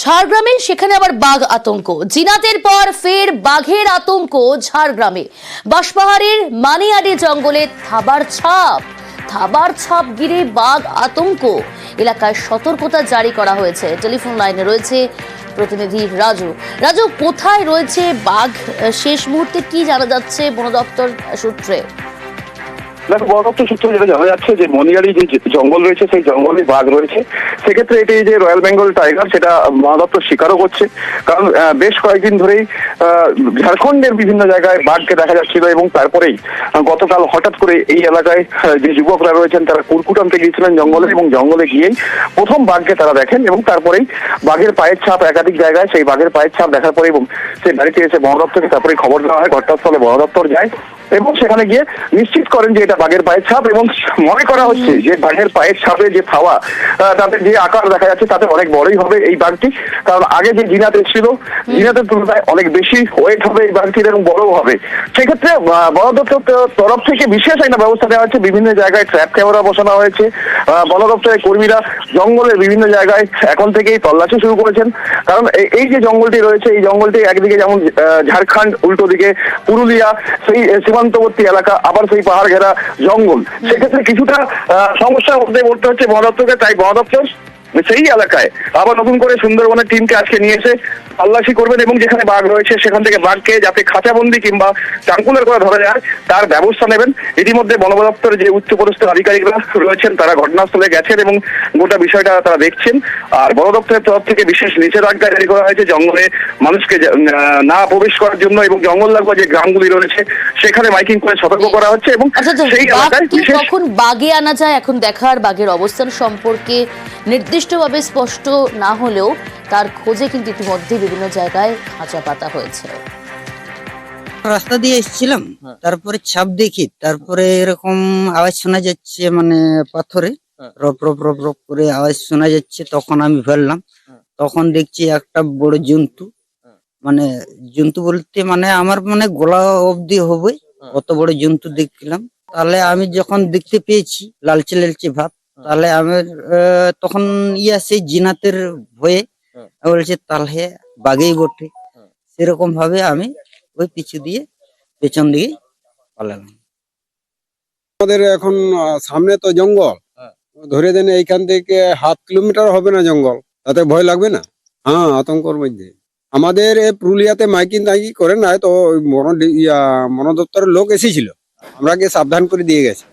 ঝাড়গ্রামে, সেখানে আবার বাঘ আতঙ্ক। জিনাতের পর ফের বাঘের আতঙ্ক ঝাড়গ্রামে। বাঁশপাহাড়ের মানিয়াডি জঙ্গলে থাবার ছাপ। থাবার ছাপ গিরে বাঘ আতঙ্ক। এলাকায় সতর্কতা জারি করা হয়েছে। টেলিফোন লাইনে রয়েছে প্রতিনিধি রাজু। রাজু, কোথায় রয়েছে বাঘ? শেষ মুহূর্তে কি জানা যাচ্ছে বন দপ্তর সূত্রে? দেখো দপ্তর সূত্রে যেটা জানা যাচ্ছে যে মনিয়ারি যে জঙ্গল রয়েছে, সেই জঙ্গলে বাঘ রয়েছে। সেক্ষেত্রে এটি যে রয়্যাল বেঙ্গল টাইগার সেটা বন দপ্তর স্বীকারও করছে। কারণ বেশ কয়েকদিন ধরেই ঝাড়খণ্ডের বিভিন্ন জায়গায় বাঘকে দেখা যাচ্ছিল এবং তারপরেই গতকাল হঠাৎ করে এই এলাকায় যে যুবকরা রয়েছেন, তারা কুরকুট আনতে গিয়েছিলেন জঙ্গলে এবং জঙ্গলে গিয়েই প্রথম বাঘকে তারা দেখেন এবং তারপরেই বাঘের পায়ের ছাপ একাধিক জায়গায়, সেই বাঘের পায়ের ছাপ দেখার পরে এবং সেই বাড়িতে এসে বন দপ্তরকে তারপরে খবর দেওয়া হয়। ঘটনাস্থলে বন দপ্তর যায়। এবং সেখানে গিয়ে নিশ্চিত করেন যে এটা বাঘের পায়ের ছাপ এবং মনে করা হচ্ছে যে বাঘের পায়ের ছাপে যে থাওয়া তাতে যে আকার দেখা যাচ্ছে তাতে অনেক বড়ই হবে এই বাঘটি। কারণ আগে যে জিনাতে ছিল জিনাতের তুলনায় অনেক বেশি ওয়েট হবে এই বাঘটির এবং বড়ও হবে। সেক্ষেত্রে আহ, বন দপ্তর তরফ থেকে বিশেষ একটা ব্যবস্থা নেওয়া হয়েছে। বিভিন্ন জায়গায় ট্র্যাপ ক্যামেরা বসানো হয়েছে। বন দপ্তরের কর্মীরা জঙ্গলের বিভিন্ন জায়গায় এখন থেকেই তল্লাশি শুরু করেছেন। কারণ এই- যে জঙ্গলটি রয়েছে, এই জঙ্গলটি একদিকে যেমন ঝাড়খণ্ড, উল্টো দিকে পুরুলিয়া, সেই সীমান্তবর্তী এলাকা, আবার সেই পাহাড় ঘেরা জঙ্গল। সেক্ষেত্রে কিছুটা সমস্যা মধ্যে পড়তে হচ্ছে বন দপ্তরকে তাই বন দপ্তর সেই এলাকায়। আবার নতুন করে সুন্দরবনের টিমকে আজকে নিয়ে এসে তল্লাশি করবেন এবং যেখানে বাঘ রয়েছে সেখান থেকে বাঘকে যাতে খাঁচাবন্দি কিংবা চাঙ্কুলের করে ধরা যায় তার ব্যবস্থা নেবেন। ইতিমধ্যে বন দপ্তরের যে উচ্চপদস্থ আধিকারিকরা রয়েছেন তারা ঘটনাস্থলে গেছেন এবং গোটা বিষয়টা তারা দেখছেন। আর বন দপ্তরের তরফ থেকে বিশেষ নিষেধাজ্ঞা জারি করা হয়েছে জঙ্গলে মানুষকে না প্রবেশ করার জন্য এবং জঙ্গল লাগোয়া যে গ্রামগুলি রয়েছে সেখানে মাইকিং করে সতর্ক করা হচ্ছে এবং আচ্ছা আচ্ছা, সেই এলাকায় কখন বাগে আনা যায়? এখন দেখার বাঘের অবস্থান সম্পর্কে নির্দিষ্টভাবে স্পষ্ট না হলেও তার খোঁজে কিন্তু ইতিমধ্যে বিভিন্ন জায়গায় খাঁচা পাতা হয়েছে। রাস্তা দিয়ে এসেছিলাম তারপরে ছাপ দেখি তারপরে এরকম আওয়াজ শোনা যাচ্ছে মানে পাথরে। রপ রপ রপ রপ করে আওয়াজ শোনা যাচ্ছে তখন আমি ফেললাম। তখন দেখছি একটা বড় জন্তু। মানে জন্তু বলতে মানে আমার মানে গলা অবধি হবে অত বড় জন্তু দেখলাম। তাহলে আমি যখন দেখতে পেয়েছি লালচে লালচে ভাব তাহলে আমার আহ, তখন ইয়া আছে জিনাতের ভয়ে আমি বলছি তাহলে বাঘেই বটে। সেরকম ভাবে আমি ওই পিছু দিয়ে পেছন দিকে পালালাম। আমাদের এখন সামনে তো জঙ্গল। ধরে দেন এইখান থেকে হাফ কিলোমিটার হবে না জঙ্গল। তাতে ভয় লাগবে না? হ্যাঁ আতঙ্কর মধ্যে। আমাদের এই পুরুলিয়াতে মাইকিং টাইকি করে না তো ডি- ইয়া বন দপ্তরের লোক এসেছিল। আমরাকে সাবধান করে দিয়ে গেছে।